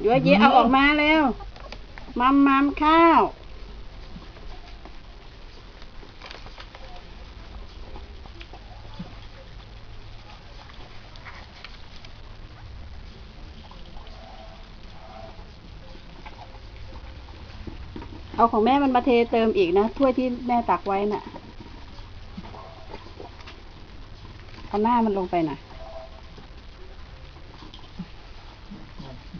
เดี๋ยวเยเอาออกมาแล้วมัมมัมข้าว เอาของแม่มันมาเทเติมอีกนะ ถ้วยที่แม่ตักไว้น่ะ เอาหน้ามันลงไปหน่อย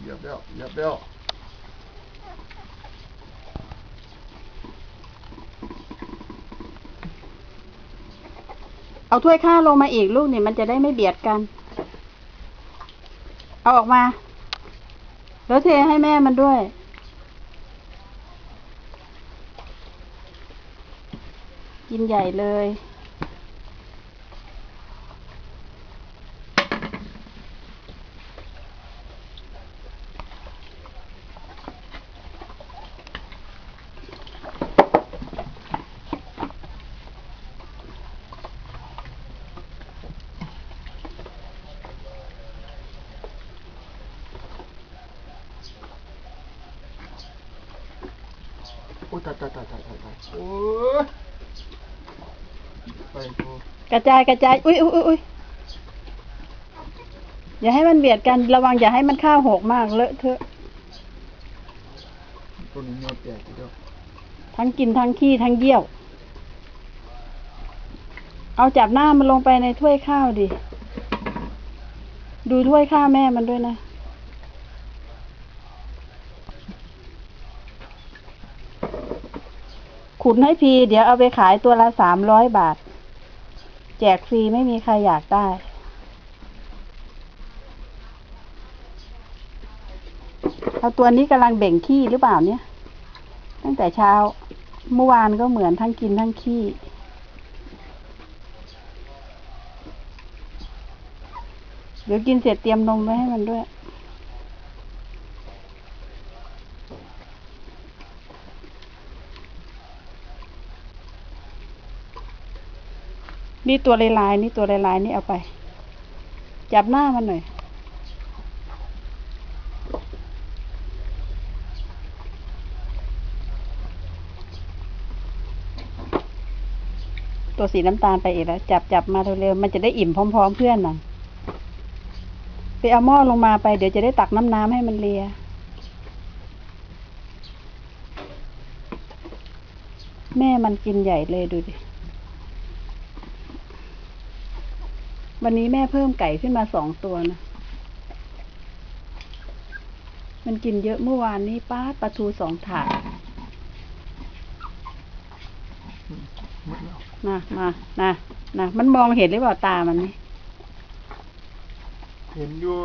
เห ยียบแล้วเหยียวเอาถ้วยข้าลงมาอีกลูกนี่มันจะได้ไม่เบียดกัน เอาออกมา แล้วเทให้แม่มันด้วย กินใหญ่เลย ตายตายตายตายตายโอ้ยไปกูกระจายกระจาย อุ้ยอุ้ยอุ๊ยอุ้ยอย่าให้มันเบียดกัน ระวังอย่าให้มันข้าวหกมากเลอะเทอะ ตัวนี้เนื้อแตกอีกแล้วทั้งกินทั้งขี้ทั้งเยี่ยว เอาจับหน้ามันลงไปในถ้วยข้าวดิ ดูถ้วยข้าวแม่มันด้วยนะ ขุนให้พีเดี๋ยวเอาไปขายตัวละสามร้อยบาท แจกฟรีไม่มีใครอยากได้ เอาตัวนี้กำลังเบ่งขี้หรือเปล่าเนี่ย ตั้งแต่เช้าเมื่อวานก็เหมือนทั้งกินทั้งขี้เดี๋ยวกินเสร็จเตรียมนมไว้ให้มันด้วย นี่ตัวลายๆ นี่ตัวลายๆ นี่เอาไป จับหน้ามันหน่อย ตัวสีน้ำตาลไปอีกแล้ว จับจับมาเร็วๆ มันจะได้อิ่มพร้อม ๆ เพื่อนน่ะ ไปเอาหม้อลงมาไป เดี๋ยวจะได้ตักน้ำน้ำให้มันเลียแม่มันกินใหญ่เลยดูดิ วันนี้แม่เพิ่มไก่ขึ้นมาสองตัวนะ มันกินเยอะเมื่อวานนี้ป้าดปลาทูสองถาดหมดแล้วนะมานะนะมันมองเห็นหรือเปล่าตามันนี่เห็นอยู่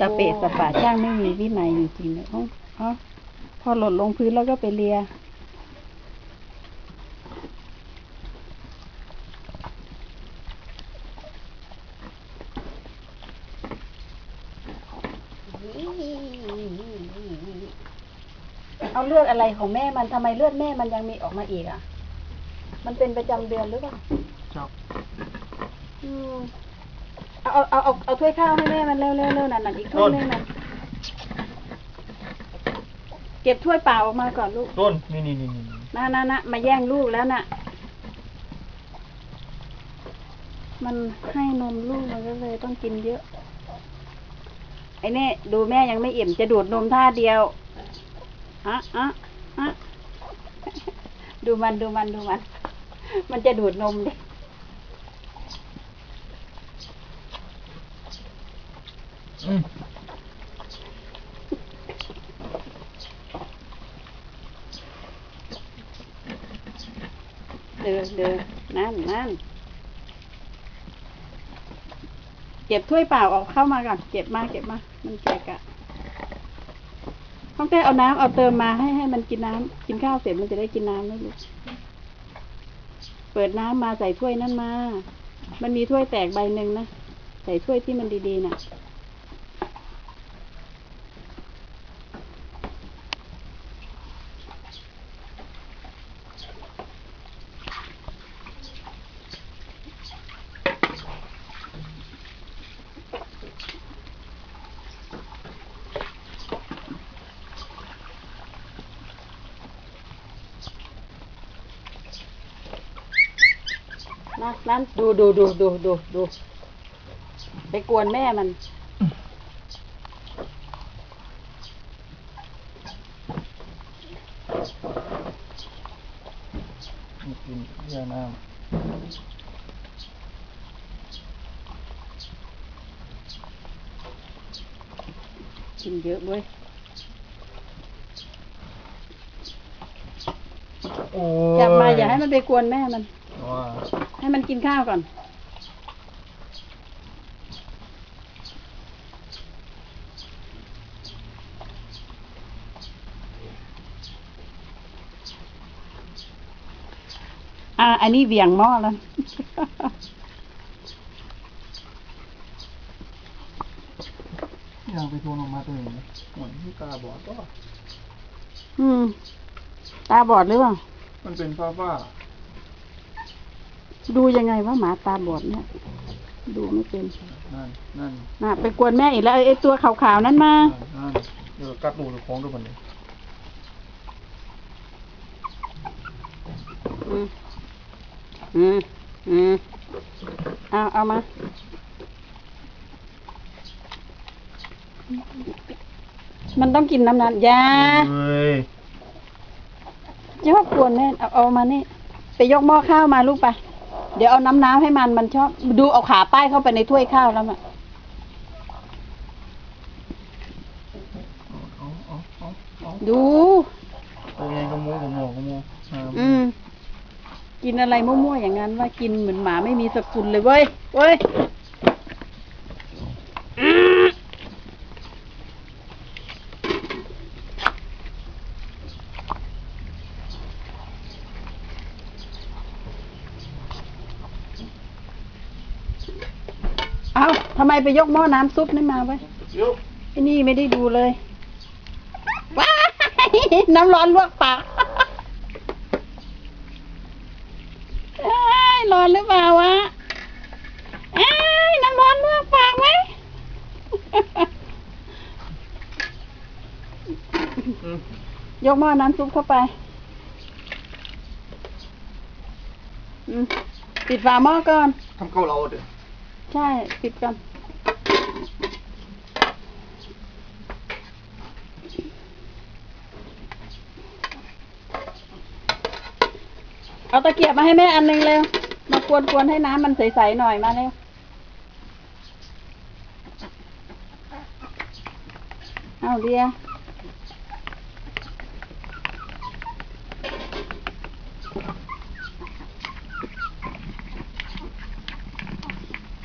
ตาเปะสปาช่างไม่มีวินัยจริงๆเลยอ๋ออ๋อ พอหล่นลงพื้นแล้วก็ไปเลีย เอาเลือดอะไรของแม่มันทำไมเลือดแม่มันยังมีออกมาอีกอะ มันเป็นประจำเดือนหรือเปล่าจับอืมเอาเอาเอาเอาเอาถ้วยข้าวให้แม่มันเร็วเร็วเร็วนั่นนั่นอีกถ้วยหนึงนั่น เก็บถ้วยเปล่าออกมาก่อนลูก ต้นนี่นี่นี่นี่นี่น่ะน่ะน่ะมาแย่งลูกแล้วน่ะ มันให้นมลูกมันก็เลยต้องกินเยอะ ไอ้นี่ดูแม่ยังไม่อิ่มจะดูดนมท่าเดียวอะอะอะดูมันดูมันดูมัน มันจะดูดนมดิอืม ดินเดินนั่นนั่นเก็บถ้วยเปล่าออกเข้ามาก่อนเก็บมาเก็บมา มันเกะกะต้องแก้เอาน้ำเอาเติมมาให้ให้มันกินน้ำกินข้าวเสร็จมันจะได้กินน้ำนะลูกเปิดน้ำมาใส่ถ้วยนั่นมา มันมีถ้วยแตกใบหนึ่งนะใส่ถ้วยที่มันดีๆน่ะ นะนั่นดูดูดูดูดูดูไปกวนแม่มันนี่กินยาน้กินเยอะเว้ยำโอ้จับมาอย่าให้มันไปกวนแม่มันว่า ให้มันกินข้าวก่อน อ่า อันนี้เหวี่ยงหม้อแล้วยังไปทวนออกมาตัวเองเหมือนที่ตาบอดก็อืม ตาบอดหรือเปล่า มันเป็นฟ้าฟ้า ดูยังไงว่าหมาตาบอดเนี่ย ดูไม่เป็นนั่นนั่นน่ะไปกวนแม่อีกแล้วไอ้ไอ้ตัวขาวๆนั้นมา นั่นนั่นเดี๋ยวกัดดูของด้วยมันเลยอืม อืม อืม เอาเอามา มันต้องกินน้ำนั้นอยาเฮ้ยชอบกวนแม่เอาเอามานี่ ไปยกหม้อข้าวมาลูกไป เดี๋ยวเอาน้ำน้ำให้มันมันชอบ ดูเอาขาป้ายเข้าไปในถ้วยข้าวแล้วมันเอาเอาเอาเอาดูตัวเองก็มูกมูกมูอืมกินอะไรมั่วๆอย่างนั้นว่ากินเหมือนหมาไม่มีสกุลเลยเว้ยเว้ยอืมเอา ทำไมไปยกหม้อน้ำซุปนี่มาไว้ยยุบไอ้นี่ไม่ได้ดูเลยว้ายน้ำร้อนลวกปากเอ้ยร้อนหรือเปล่าวะเอ้ยน้ำร้อนลวกปากไหมอืมยกหม้อน้ำซุปเข้าไปอืมปิดฝาหม้อก่อน ทำเกาเหลาเด้อใช่ ปิดก่อน เอาตะเกียบมาให้แม่อันหนึงเร็ว มากวนๆให้น้ำมันใสๆหน่อยมาเร็ว เอาเดีย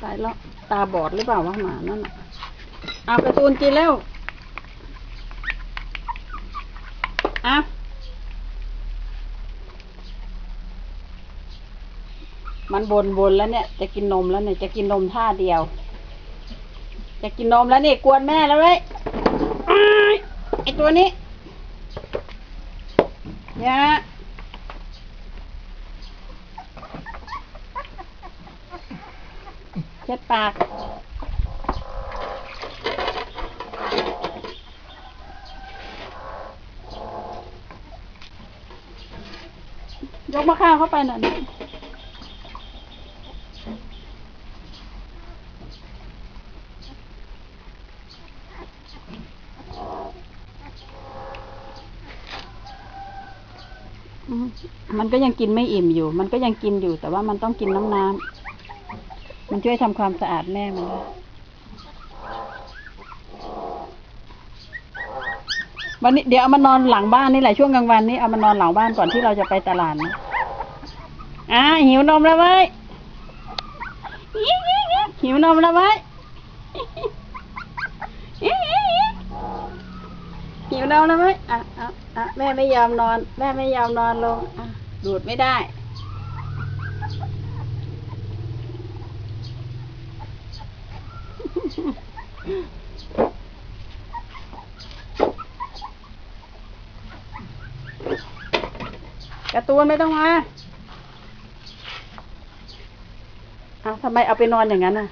ตายแล้วตาบอดหรือเปล่าวะหมานั่นน่ะเอาการะตูนกินแล้วเอา มันบนบนแล้วเนี่ย จะกินนมแล้วเนี่ย จะกินนมท่าเดียว จะกินนมแล้วนี่กวนแม่แล้วเว้ยไอตัวนี้อย่าเช็ดปากยกมะข้าวเข้าไปหน่อยนะอื มันก็ยังกินไม่อิ่มอยู่ มันก็ยังกินอยู่ แต่ว่ามันต้องกินน้ำน้ำมันช่วยทำความสะอาดแม่มันวยวันนี้เดี๋ยวเอามานอนหลังบ้านนี่แหละช่วงกลางวันนี้เอามานอนหลังบ้านก่อนที่เราจะไปตลาดนะอ่าหิวนมแล้วเว้ยหิวนมแล้วเว้ยหิวนมแล้วเว้ยอะอะ อะแม่ไม่ยอมนอน แม่ไม่ยอมนอนลงอะดูดไม่ได้ การ์ตูนไม่ต้องมาอ้าวทำไมเอาไปนอนอย่างนั้นน่ะ